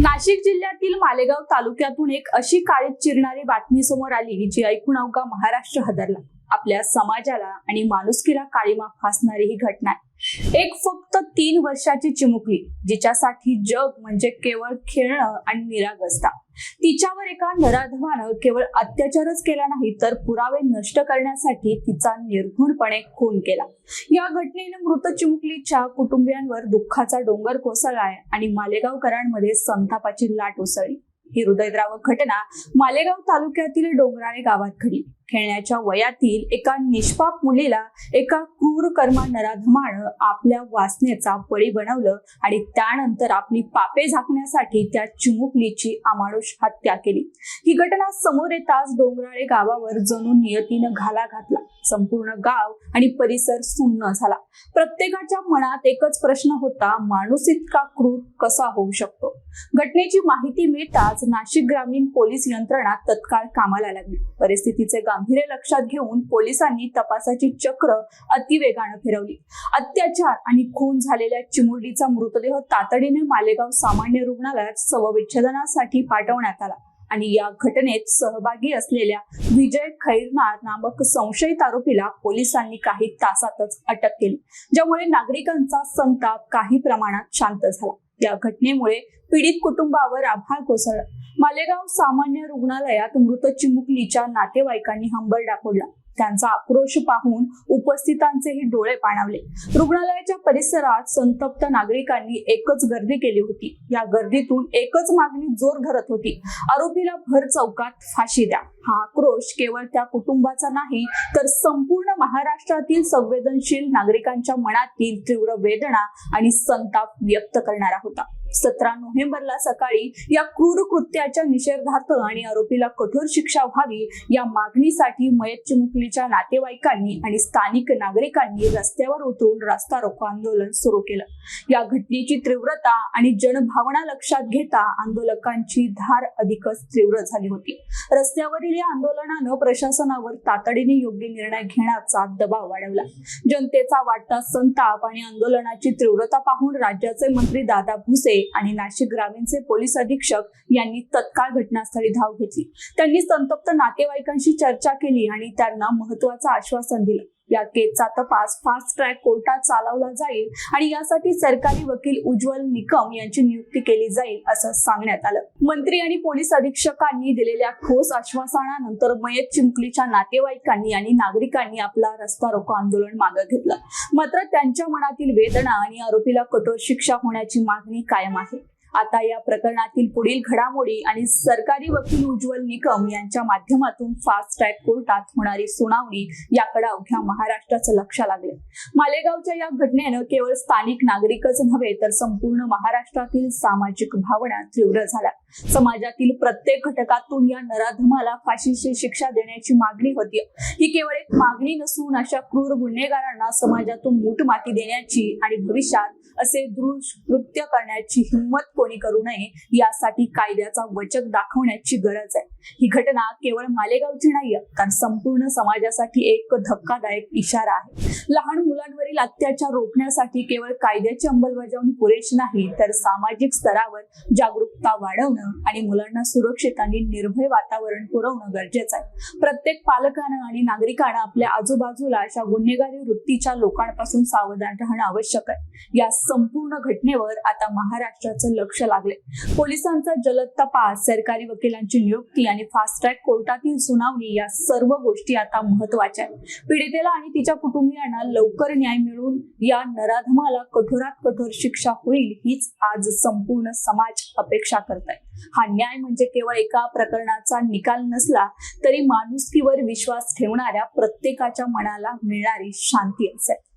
नाशिक जिल्ह्यातील मालेगाव तालुक्यातून एक अशी काळीत चिरणारी बातमी समोर आली जी ऐकून अवघा महाराष्ट्र हादरला. आपल्या समाजाला आणि माणुसकीला काळीमा फासणारी ही घटना आहे. एक फक्त तीन वर्षाची चिमुकली जिच्यासाठी जग म्हणजे केवळ खेळणं आणि निरागसता. तिच्यावर एका नराधमानं केवळ अत्याचारच केला नाही तर पुरावे नष्ट करण्यासाठी तिचा निर्घुणपणे खून केला. या घटनेनं मृत चिमुकलीच्या कुटुंबियांवर दुःखाचा डोंगर कोसळलाय आणि मालेगावकरांमध्ये संतापाची लाट उसळली. ही हृदयद्रावक घटना मालेगाव तालुक्यातील डोंगराळे गावात घडली. खेळण्याच्या वयातील एका निष्पाप मुलीला एका क्रूर कर्मा नराधमानं आपल्या वासनेचा बळी बनवलं आणि त्यानंतर आपली पापे झाकण्यासाठी त्या चिमुकलीची अमानुष हत्या केली. ही घटना समोर येताच डोंगराळे गावावर जणू नियतीनं घाला घातला. संपूर्ण गाव आणि परिसर सुन्न झाला. प्रत्येकाच्या मनात एकच प्रश्न होता माणूस इतका क्रूर कसा होऊ शकतो? घटनेची माहिती मिळताच नाशिक ग्रामीण पोलीस यंत्रणा तत्काळ कामाला लागली. परिस्थितीचे गांभीर्य लक्षात घेऊन पोलिसांनी तपासाची चक्र अतिवेगानं फिरवली. अत्याचार आणि खून झालेल्या चिमुरडीचा मृतदेह तातडीने मालेगाव सामान्य रुग्णालयात शवविच्छेदनासाठी पाठवण्यात आला. आणि या घटनेत सहभागी असलेल्या विजय खैरनार नामक संशयित आरोपीला पोलिसांनी काही तासातच अटक केली ज्यामुळे नागरिकांचा संताप काही प्रमाणात शांत झाला. या घटनेमुळे पीडित कुटुंबावर आभाळ कोसळला. मालेगाव सामान्य रुग्णालयात मृत चिमुकलीच्या नातेवाईकांनी हंबल फोडला. त्यांचा आक्रोश पाहून उपस्थितांचेही डोळे पाणावले. रुग्णालयाच्या परिसरात संतप्त नागरिकांनी एकच गर्दी केली होती. या गर्दीतून एकच मागणी जोर धरत होती. आरोपीला भर चौकात फाशी द्या. हा आक्रोश केवळ त्या कुटुंबाचा नाही तर संपूर्ण महाराष्ट्रातील संवेदनशील नागरिकांच्या मनातील तीव्र वेदना आणि संताप व्यक्त करणारा होता. सतरा नोव्हेंबरला सकाळी या क्रूर कृत्याच्या निषेधार्थ आणि आरोपीला कठोर शिक्षा व्हावी या मागणीसाठी मयत चिमुकलीच्या नातेवाईकांनी आणि स्थानिक नागरिकांनी रस्त्यावर उतरून रास्ता रोको आंदोलन सुरू केलं. या घटनेची तीव्रता आणि जनभावना लक्षात घेता आंदोलकांची धार अधिकच तीव्र झाली होती. रस्त्यावरील या आंदोलनानं प्रशासनावर तातडीने योग्य निर्णय घेण्याचा दबाव वाढवला. जनतेचा वाटता संताप आणि आंदोलनाची तीव्रता पाहून राज्याचे मंत्री दादा भुसे आणि नाशिक ग्रामीणचे पोलीस अधीक्षक यांनी तत्काळ घटनास्थळी धाव घेतली. त्यांनी संतप्त नातेवाईकांशी चर्चा केली आणि त्यांना महत्वाचं आश्वासन दिलं. या केसचा तपास फास्ट ट्रॅक कोर्टात चालवला जाईल आणि यासाठी सरकारी वकील उज्ज्वल निकम यांची नियुक्ती केली जाईल असं सांगण्यात आलं. मंत्री आणि पोलीस अधीक्षकांनी दिलेल्या ठोस आश्वासनानंतर मयत चिमुकलीच्या नातेवाईकांनी आणि नागरिकांनी आपला रस्ता रोको आंदोलन मागे घेतलं. मात्र त्यांच्या मनातील वेदना आणि आरोपीला कठोर शिक्षा होण्याची मागणी कायम आहे. आता या प्रकरणातील पुढील घडामोडी आणि सरकारी वकील उज्ज्वल निकम यांच्या माध्यमातून फास्ट ट्रॅक कोर्टात होणारी सुनावणी याकडे अवघ्या महाराष्ट्राचं लक्ष लागले मालेगावच्या या घटनेनं केवळ स्थानिक नागरिकच नव्हे तर संपूर्ण महाराष्ट्रातील सामाजिक भावना तीव्र झाल्या. समाजातील प्रत्येक घटकातून या नराधमाला फाशीची शिक्षा देण्याची मागणी होती. ही केवळ एक मागणी नसून अशा क्रूर गुन्हेगारांना समाजातून मूठमाती देण्याची आणि भविष्यात असे दृश कृत्य करण्याची हिंमत कोणी करू नये यासाठी कायद्याचा वचक दाखवण्याची गरज आहे. ही घटना केवळ मालेगावची नाही तर संपूर्ण समाजासाठी एक धक्कादायक इशारा आहे. लहान मुलांवरील अत्याचार रोखण्यासाठी केवळ कायद्याची अंमलबजावणी पुरेशी नाही तर सामाजिक स्तरावर जागरूकता वाढवणं आणि मुलांना सुरक्षित आणि निर्भय वातावरण पुरवणं गरजेचं आहे. प्रत्येक पालकानं आणि नागरिकांना आपल्या आजूबाजूला अशा गुन्हेगारी वृत्तीच्या लोकांपासून सावधान राहणं आवश्यक आहे. या संपूर्ण घटनेवर आता महाराष्ट्राचं लक्ष लागले पोलिसांचा जलद तपास सरकारी वकिलांची नियुक्ती आणि फास्ट ट्रॅक कोर्टातील सुनावणी या सर्व गोष्टी आता महत्त्वाच्या आहेत. पीडितेला आणि तिच्या कुटुंबियांना लवकर न्याय मिळून या नराधमाला कठोरात कठोर शिक्षा होईल हीच आज संपूर्ण समाज अपेक्षा करत आहे हा न्याय म्हणजे केवळ एका प्रकरणाचा निकाल नसला तरी माणुसकीवर विश्वास ठेवणाऱ्या प्रत्येकाच्या मनाला मिळणारी शांती असेल.